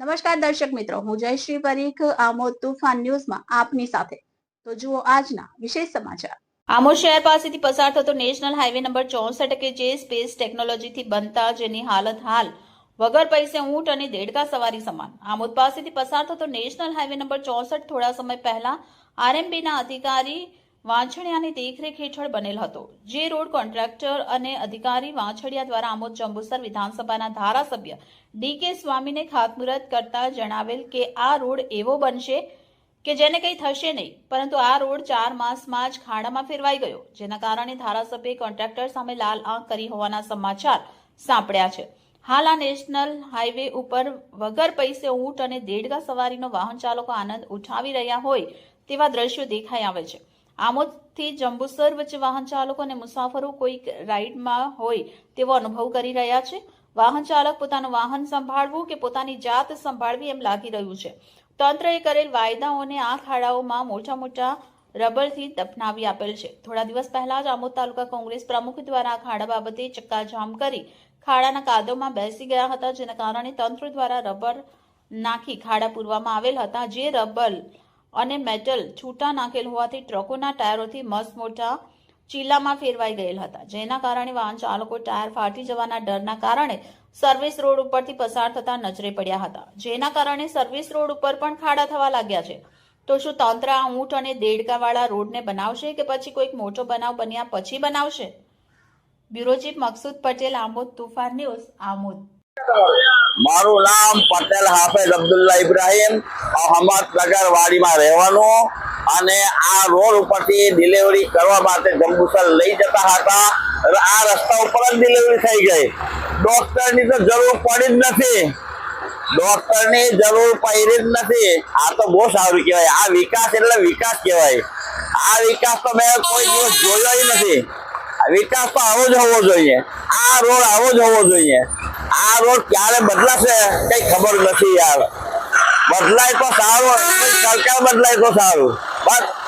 નમસ્કાર દર્શક મિત્રો, હું જયશ્રી પરીખ, આમોદ તુફાન ન્યૂઝમાં આપની સાથે. તો જુઓ આજના વિશેષ સમાચાર. આમોદ શહેર પાસેથી પસાર થતો નેશનલ હાઈવે નંબર ચોસઠ કે જે સ્પેસ ટેકનોલોજીથી બનતા જેની હાલત હાલ વગર પૈસે ઊંટ અને દેડકા સવારી સમાન. આમોદ પાસેથી પસાર થતો નેશનલ હાઈવે નંબર ચોસઠ થોડા સમય પહેલા આરએમબીના અધિકારી વાંછણિયાની દેખરેખ હેઠળ બનેલ હતો, જે રોડ કોન્ટ્રાક્ટર અને અધિકારી વાંછડિયા દ્વારા આમોદ જંબુસર વિધાનસભાના ધારાસભ્ય ડી કે સ્વામીને ખાતમુહૂર્ત કરતા જણાવેલ કે આ રોડ એવો બનશે કે જેને કંઈ થશે નહીં, પરંતુ આ રોડ ચાર માસમાં જ ખાડામાં ફેરવાઈ ગયો, જેના કારણે ધારાસભ્ય કોન્ટ્રાક્ટર સામે લાલ આંખ કરી હોવાના સમાચાર સાંપડ્યા છે. હાલ આ નેશનલ હાઈવે ઉપર વગર પૈસે ઊંટ અને દેડકા સવારીનો વાહન ચાલકો આનંદ ઉઠાવી રહ્યા હોય તેવા દ્રશ્યો દેખાઈ આવે છે. આમોદથી જંબુસર વચ્ચે વાહન ચાલકો અને મુસાફરો કોઈક રાઈડમાં હોય તેવો અનુભવ કરી રહ્યા છે. વાહન ચાલક પોતાનું વાહન સંભાળવું કે પોતાની જાત સંભાળવી એમ લાગી રહ્યું છે. તંત્રએ કરેલ વાયદાઓને આ ખાડાઓમાં મોટા મોટા રબરથી દફનાવી આપેલ છે. થોડા દિવસ પહેલા જ આમોદ તાલુકા કોંગ્રેસ પ્રમુખ દ્વારા આ ખાડા બાબતે ચક્કાજામ કરી ખાડાના કાદવમાં બેસી ગયા હતા, જેના કારણે તંત્ર દ્વારા રબર નાખી ખાડા પૂરવામાં આવેલ હતા. જે રબર અને મેટલ છૂટા નાખેલ હોવાથી ટ્રકોના ટાયરોથી મસ્ત મોટા ચીલામાં ફેરવાઈ ગયેલ હતા. જેના કારણે વાહન ચાલકો ટાયર ફાટી જવાના ડરના કારણે સર્વિસ રોડ ઉપરથી પસાર થતા નજરે પડ્યા હતા. જેના કારણે સર્વિસ રોડ ઉપર પણ ખાડા થવા લાગ્યા છે. તો શું તંત્ર આ ઊંટ અને દેડકાવાળા રોડને બનાવશે કે પછી કોઈક મોટો બનાવ બન્યા પછી બનાવશે? Bureau chief Maqsood Patel, Amod Toofan news, Amod. મારું નામ પટેલ હાફેઝ અબ્દુલ્લા ઇબ્રાહીમ અહમદનગર વાડીમાં રહેવાનું અને આ રોડ ઉપરથી ડિલિવરી કરવા માટે જંબુસર લઈ જતા હતા. આ રસ્તા ઉપર જ ડિલિવરી થઈ ગઈ. ડોક્ટરની તો જરૂર પડી જ નથી. ડોક્ટરની જરૂર પડી જ નથી. આ તો બહુ સારું કહેવાય. આ વિકાસ એટલે વિકાસ કહેવાય. આ વિકાસ તો મેં કોઈ દિવસ જોયો નથી. વિકાસ તો આવો જ હોવો જોઈએ. આ રોડ આવો જ હોવો જોઈએ. આ રોડ ક્યારે બદલાશે કઈ ખબર નથી યાર. બદલાય તો સારું, સરકાર બદલાય તો સારું. બસ.